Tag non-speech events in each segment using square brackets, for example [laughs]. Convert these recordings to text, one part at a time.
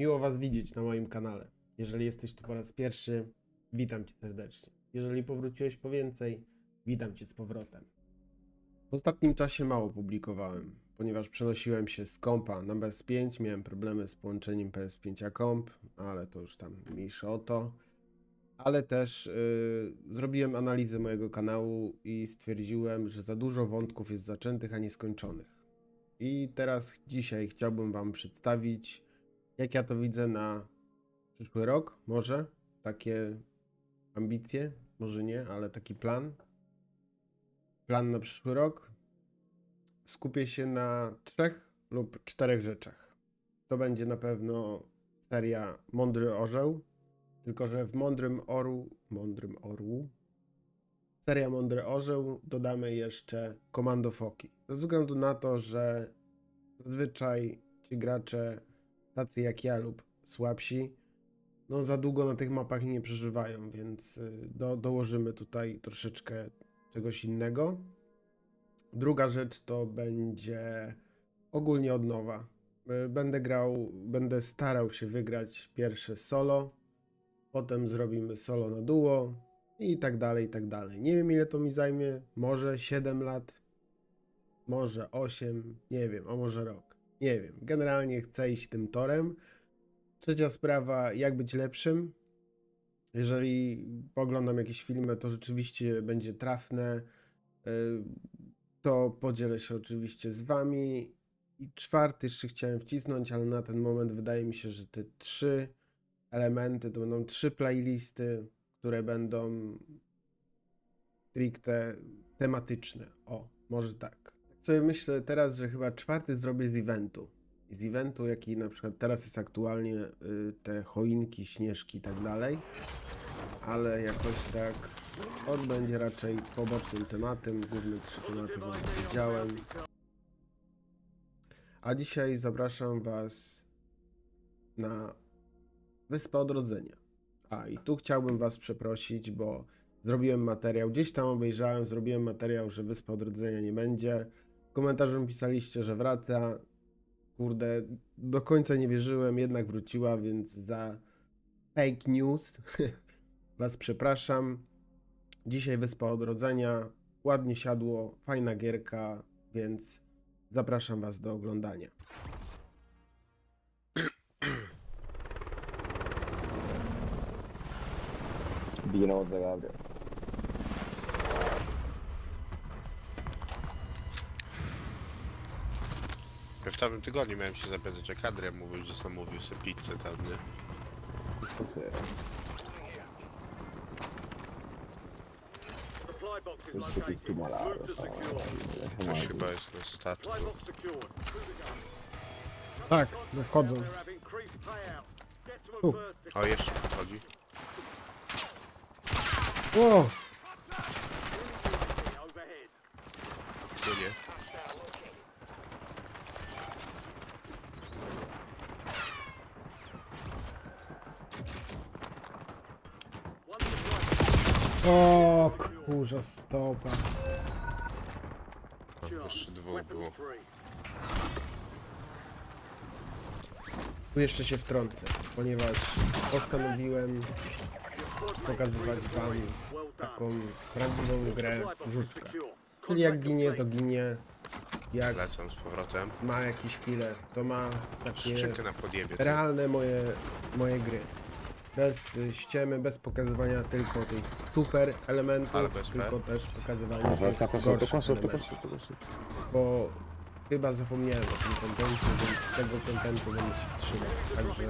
Miło Was widzieć na moim kanale. Jeżeli jesteś tu po raz pierwszy, witam Cię serdecznie. Jeżeli powróciłeś po więcej, witam Cię z powrotem. W ostatnim czasie mało publikowałem, ponieważ przenosiłem się z kompa na PS5, miałem problemy z połączeniem PS5 a komp, ale to już tam mniejsze o to. Ale też yy, zrobiłem analizę mojego kanału i stwierdziłem, że za dużo wątków jest zaczętych, a nieskończonych. I teraz dzisiaj chciałbym Wam przedstawić, jak ja to widzę na przyszły rok, może takie ambicje, może nie, ale taki plan. Plan na przyszły rok. Skupię się na trzech lub czterech rzeczach. To będzie na pewno seria Mądry Orzeł, tylko że w Mądrym Orłu, Mądrym Orłu, seria Mądry Orzeł dodamy jeszcze Komando Foki. Ze względu na to, że zazwyczaj ci gracze tacy jak ja lub słabsi, no za długo na tych mapach nie przeżywają, więc y, do, dołożymy tutaj troszeczkę czegoś innego. Druga rzecz to będzie ogólnie od nowa. Y, Będę grał, będę starał się wygrać pierwsze solo, potem zrobimy solo na duo i tak dalej, i tak dalej. Nie wiem ile to mi zajmie, może 7 lat, może 8, nie wiem, a może rok. Nie wiem. Generalnie chcę iść tym torem. Trzecia sprawa, jak być lepszym. Jeżeli poglądam jakieś filmy, to rzeczywiście będzie trafne. y, To podzielę się oczywiście z wami. I czwarty jeszcze chciałem wcisnąć, ale na ten moment wydaje mi się, że te trzy elementy to będą trzy playlisty, które będą stricte tematyczne. O, może tak. Sobie myślę teraz, że chyba czwarty zrobię z eventu. Z eventu, jaki na przykład teraz jest aktualnie y, te choinki, śnieżki i tak dalej. Ale jakoś tak on będzie raczej pobocznym tematem. Główne trzy tematy wam powiedziałem. A dzisiaj zapraszam was na Wyspę Odrodzenia. A i tu chciałbym was przeprosić, bo zrobiłem materiał, gdzieś tam obejrzałem, zrobiłem materiał, że Wyspa Odrodzenia nie będzie. W komentarzu pisaliście, że wraca. Kurde, do końca nie wierzyłem, jednak wróciła, więc za fake news [laughs] was przepraszam. Dzisiaj Wyspa Odrodzenia, ładnie siadło, fajna gierka, więc zapraszam was do oglądania. Od Zagabria. Ja tamtym tygodniu miałem się zapytać, jak Adrian mówił, że zamówił sobie pizzę tam, nie? Stosuję. Supply box is To jest taki located. tumolar. Move to secure. Ktoś chyba jest na statku. Supply box secured. Tak, no wchodzą. They have increased payouts. Get to Tu. them first. O, jeszcze podchodzi. O! Overhead. Tu nie. O kurza stopa. Jeszcze dwóch było. Tu jeszcze się wtrącę, ponieważ postanowiłem pokazywać wam taką prawdziwą grę secure. Czyli jak ginie, to ginie. Jak Lecą z powrotem. ma jakieś kile, to ma takie na podjebie. ty. realne moje, moje gry. Bez ściemy, bez pokazywania tylko tych super elementów, bez tylko P. też pokazywania tych gorszych elementów. Bo chyba zapomniałem o tym kontencie, więc tego kontentu będę się trzymał. Także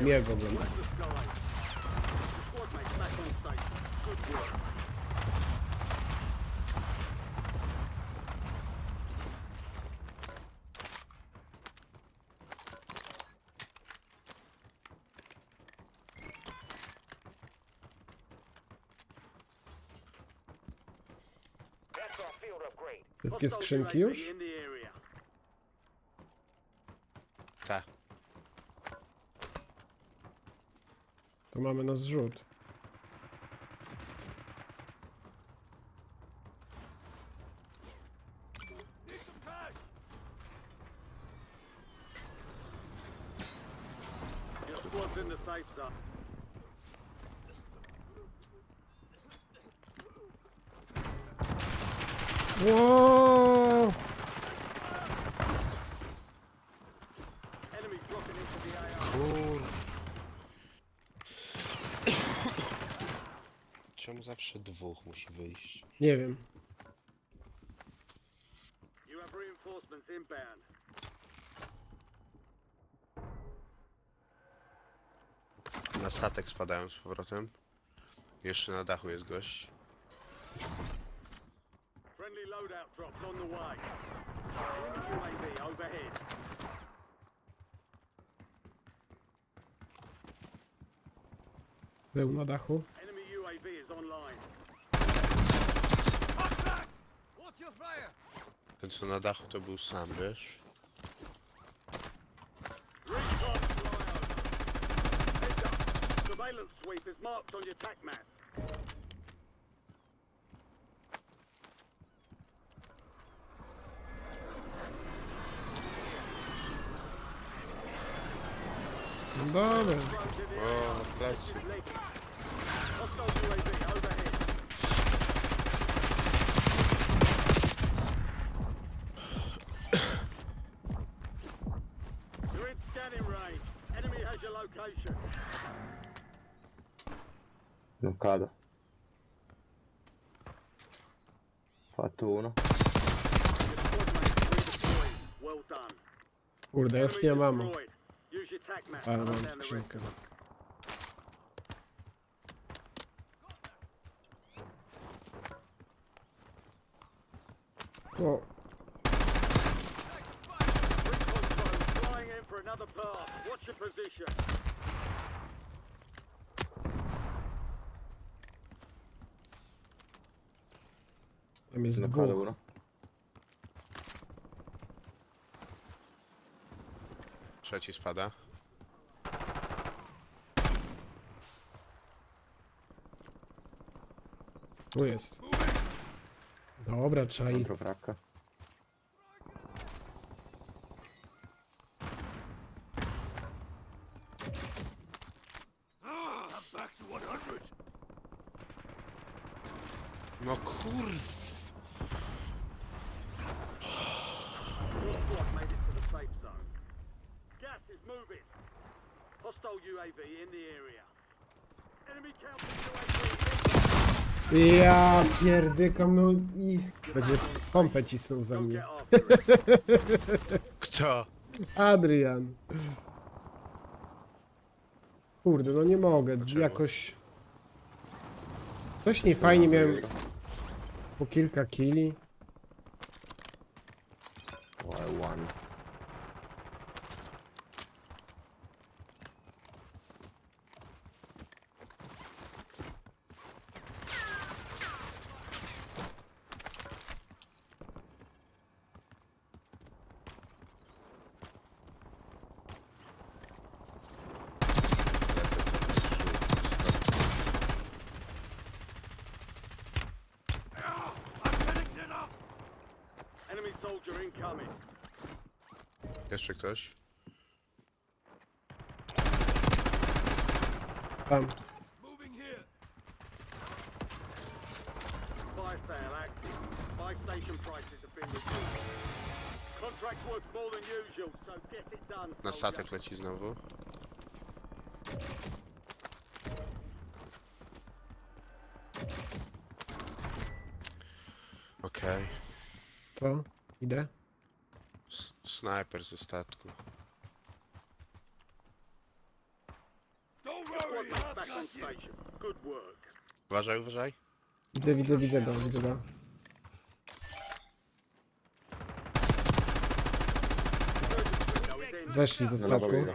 miłego oglądania. Squad mates back on station. Good work. Wszystkie skrzynki już? in the area. Ta. To mamy na zrzut. Squad's in the safe zone. Wow! Kur... Czemu zawsze dwóch musi wyjść? Nie wiem. You have reinforcements inbound. Na statek spadają z powrotem. Jeszcze na dachu jest gość. Friendly loadout drops on the way. Enemy UAV overhead. Był na dachu. Enemy UAV is online. Ten co na dachu to był sam, wiesz? Recon flyover. Heads up. Surveillance sweep is marked on your tac map. Enemy has your location. Non cado. Fatto uno. Your squad mates redeployed. Well done. Kurde, już Enemy nie mam. Use your tac map. A, mam skrzynkę. O, in for another path. What's your position? Trzeci spada. Tu jest. Dobra, trzeba. Contro fracca. No kur... Your squad made it to the safe zone. Gas is moving. Hostile UAV in the area. Enemy counter UAV. Ja pierdykam, no i będzie pompę cisnął za mnie. [laughs] Kto? Adrian. Kurde, no nie mogę, Dlaczego? jakoś... Coś nie fajnie miałem po kilka kili. Jeszcze ktoś? Tam. Fire sale active. Buy station prices have been reduced. Contract's worth more than usual, so get it done. Na soldier. statek leci znowu. Okej. Co? Idę? Snajper ze statku. Uważaj, uważaj. Widzę, widzę, widzę go, widzę go. Zeszli ze statku.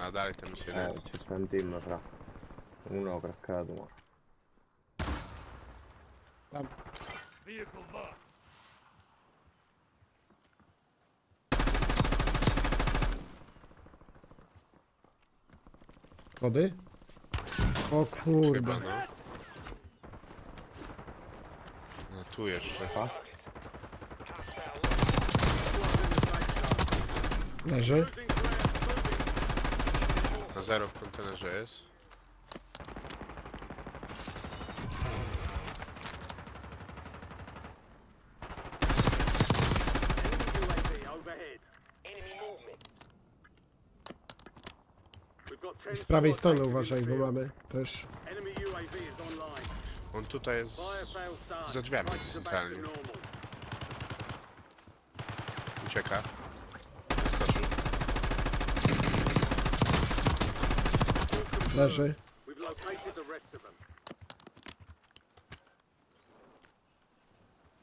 A dalej tam jest Eh, ci sta un team fra. Uno craccato, ma. Tam. Wody? O Chyba kurde. no. No tu jeszcze. Leży. Ground. Moving. Na zero w kontenerze jest. 10 Z prawej strony uważaj, bo mamy też. On tutaj jest za drzwiami centralnie. Ucieka. Wyskoczył. Leży.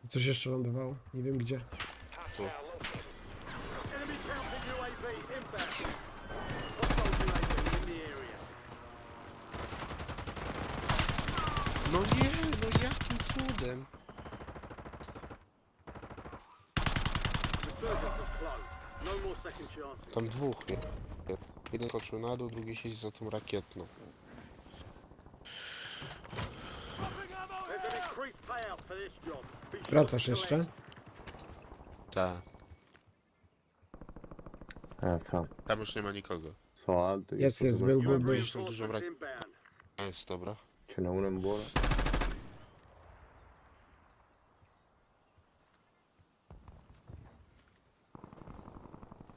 Coś jeszcze lądowało. Nie wiem gdzie. Enemy No nie, no jakim cudem? Tam dwóch. je- Jeden skoczył na dół, drugi siedzi za tą rakietną. Wracasz jeszcze? Tak. Fra. Tam już nie ma nikogo. So alto. che Jest, jest, był, był, był. Zresztą dużo brak-. A jest, dobra. Buona.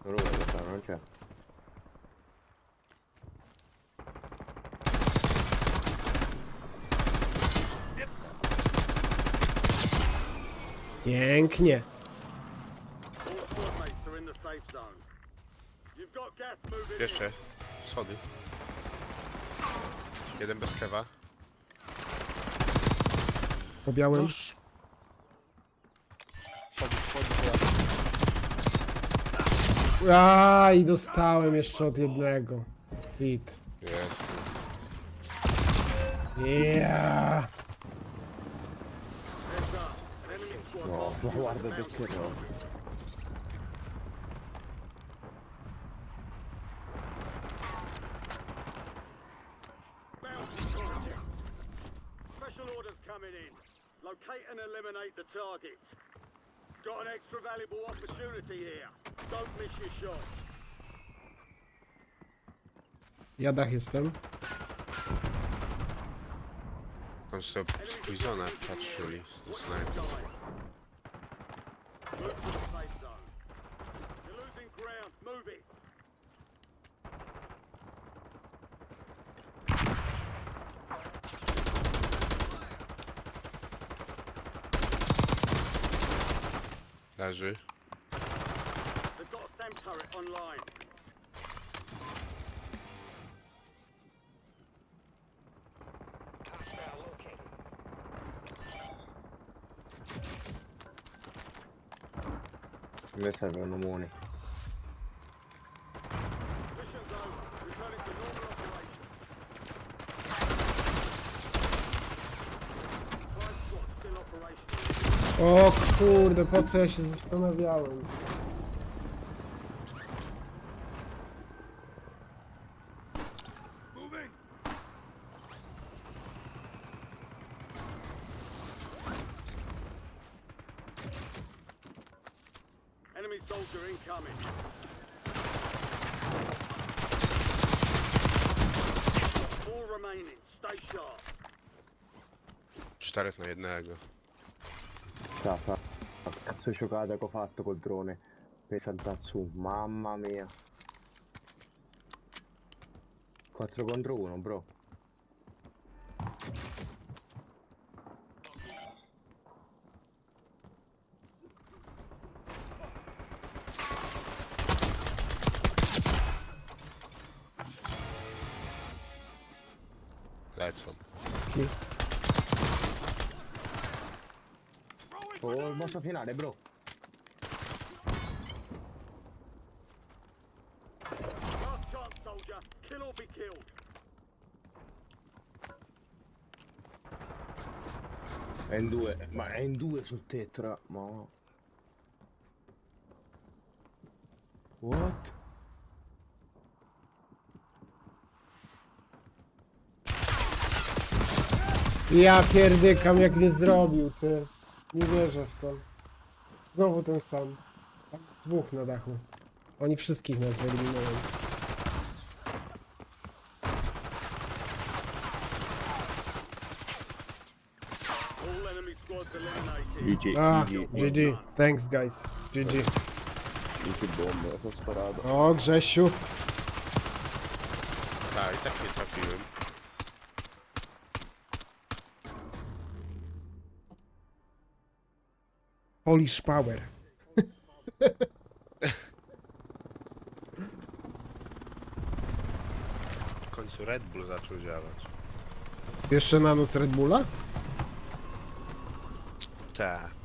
Non lo vedo, fra, non c'è. Pięknie. All squad mates are in the safe zone. You've got gas moving in. Jeszcze. Schody. Jeden bez kewa. Po białym. Noż. Wchodzi, wchodzi, wchodzi. A i dostałem jeszcze od jednego. Hit. Jest. Yeah. An enemy squad No, lost ma coming in. Locate and eliminate the target. Got an extra valuable opportunity here. Don't miss your shot. Ja dach jestem. On sobie z Prisona patrzyli. z snajper. Bien joué. The Gotham turret online. Kurde, po co ja się zastanawiałem? Czterech na jednego. Fra, fra. Cazzo di giocata che ho fatto col drone? Per saltare su, mamma mia. 4 contro 1, bro. Il mossa finale, bro. Last chance, soldier. Kill or be killed. È in due, ma è in due sul tetra, ma... What? Ja pierdykam jak mnie zrobił, ty. Nie wierzę w to. Znowu ten sam. Z dwóch na dachu. Oni wszystkich nas wyeliminują. GG. Ah, GG. Thanks guys. GG. Jakie bomby. O Grzesiu. Tak, i tak nie trafiłem. Polish Power. W końcu Red Bull zaczął działać. Jeszcze na nos Red Bulla? Tak.